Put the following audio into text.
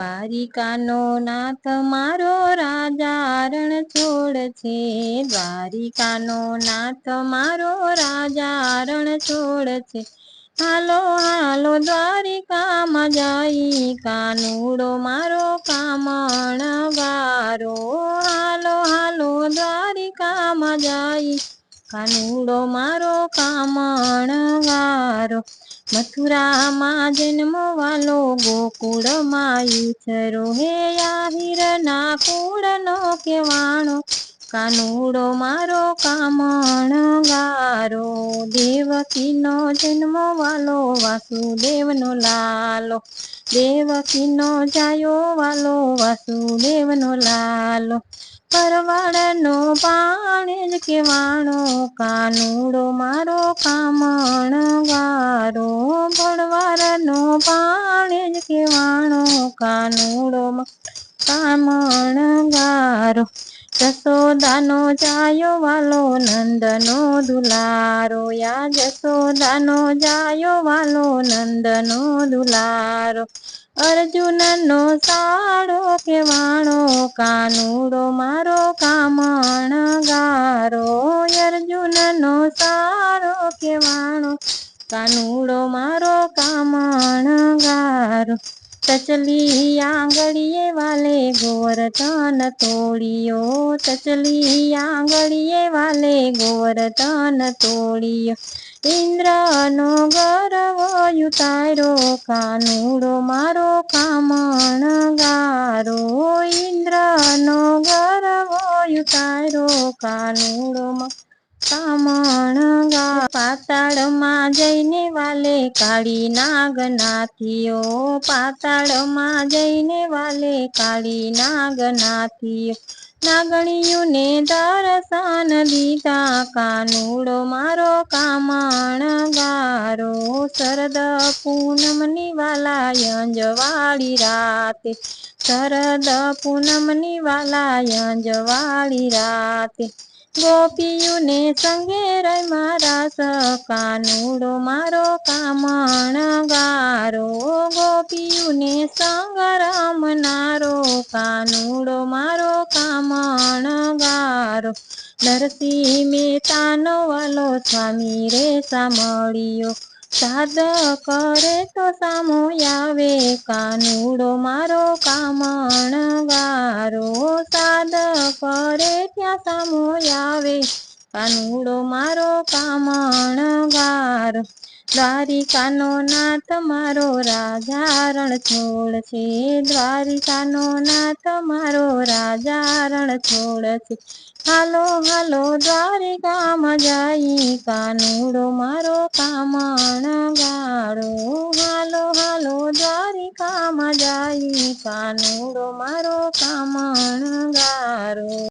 દ્વારિકાનો નાથ મારો રાજા રણ છોડ છે. દ્વારિકાનો નાથ મારો રાજા રણ છોડ છે. હાલો હાલો, દ્વારિકામાં જઈ કાનુડો મારો કામણ વારો હાલો હાલો, દ્વારિકામાં જઈ કાનુડો મારો કામણ ગારો મથુરામાં જન્મવાલો ગોકુળમાં યુછરો હે આહિરના કુળનો કેવાણો. કાનુડો મારો કામણ ગારો, દેવકીનો જન્મવાલો, વાસુદેવનો લાલો. દેવકીનો જાયો વાલો વાસુદેવનો લાલો. પરવાળનો પાણી જ કેવાણો કાનુડો મારો કામણ ગારો ભણવારનો પાણી જ કેવાણો કાનુડો કામણ ગારો જસોદાનો જાયો વાલો, નંદનો દુલારો. યા જસોદાનો જાયો વાલો, નંદનો દુલારો. અર્જુનનો સાડો કેવાણો કાનુડો મારો કામણ ગારો અર્જુનનો સારો કેવાણો કાનુડો મારો કામણ ગારો ચચલી આંગળીએ વાલે ગોવર્ધન તોડિયો. તચલી આંગળીએ વાલે ગોવર્ધન તોડિયો. ઇન્દ્રનો ગર્વ યુતાર્યો. કાનુડો મારો કામણ ગારો. ઇન્દ્રનો ગર્વ યુતાર્યો. કાનુડો કામણ પાતાળમાં જઈને વાલે કાળી નાગ નાથીઓ પાતાળમાં જઈને વાલે કાળી નાગ નાથીઓ નાગણીયુને દર્શન દીધા, કાનુડો મારો કામણ ગારો શરદ પૂનમની વાલા અંજવાળી રાતે. શરદ પૂનમની વાલા અંજવાળી રાતે. ગોપીયુને સંગે રમ્યા રાસ કાનુડો મારો કામણ ગારો ગોપીયુને સંગ રમનારો કાનુડો મારો કામણ ગારો નરસિંહ મહેતાનો વાલો સ્વામી રે સાંભળ્યો. સાદ કરે તો સામો આવે, કાનુડો મારો કામણ વારો સાદ કરે ત્યાં સામો આવે, કાનુડો મારો કામણ ગારો દ્વારિકાનો નાથ મારો રાજા રણછોડ છે. દ્વારિકાનો નાથ મારો રાજા રણછોડ છે. હાલો હાલો, દ્વારિકામાં જાઈ કાનુડો મારો કામણ ગાળો. હાલો હાલો, દ્વારિકામાં જાઈ કાનુડો મારો કામણ ગારો